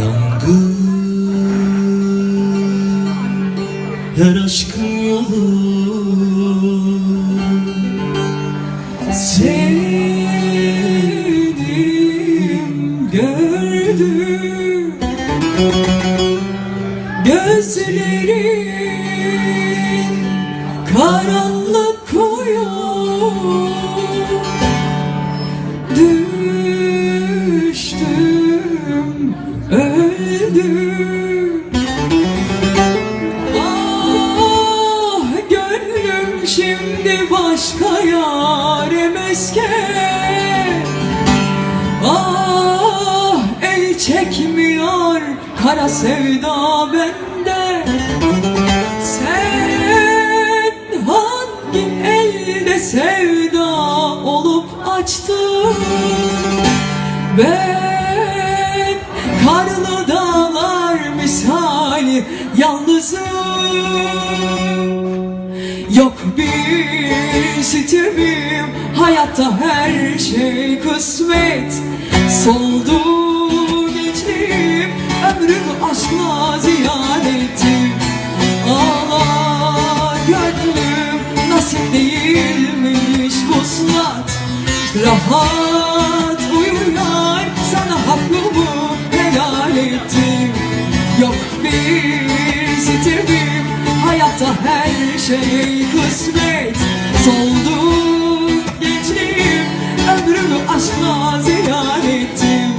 Yangın. Her aşkın yolu. Sevdim gördüm. Gözlerim başka yârim eske. Ah el çekmiyor kara sevda bende. Sen hangi elde sevda olup açtın? Ben karlı dağlar misali yalnızım. Yok bir sitemim. Hayatta her şey kısmet. Soldu gençliğim Ömrümü aşkla ziyan ettim. Ağla gönlüm Nasip değilmiş vuslat. Rahat uyuyor Sana hakkımı helal şey kısmet soldu gençliğim Ömrümü aşkla ziyan ettim.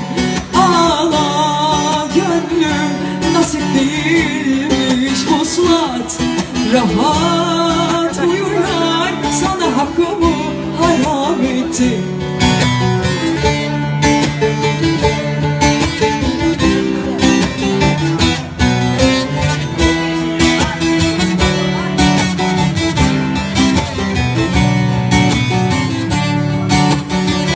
Ağla gönlüm nasip değilmiş vuslat. Rahat uyurlar sana hakkımı haram ettim.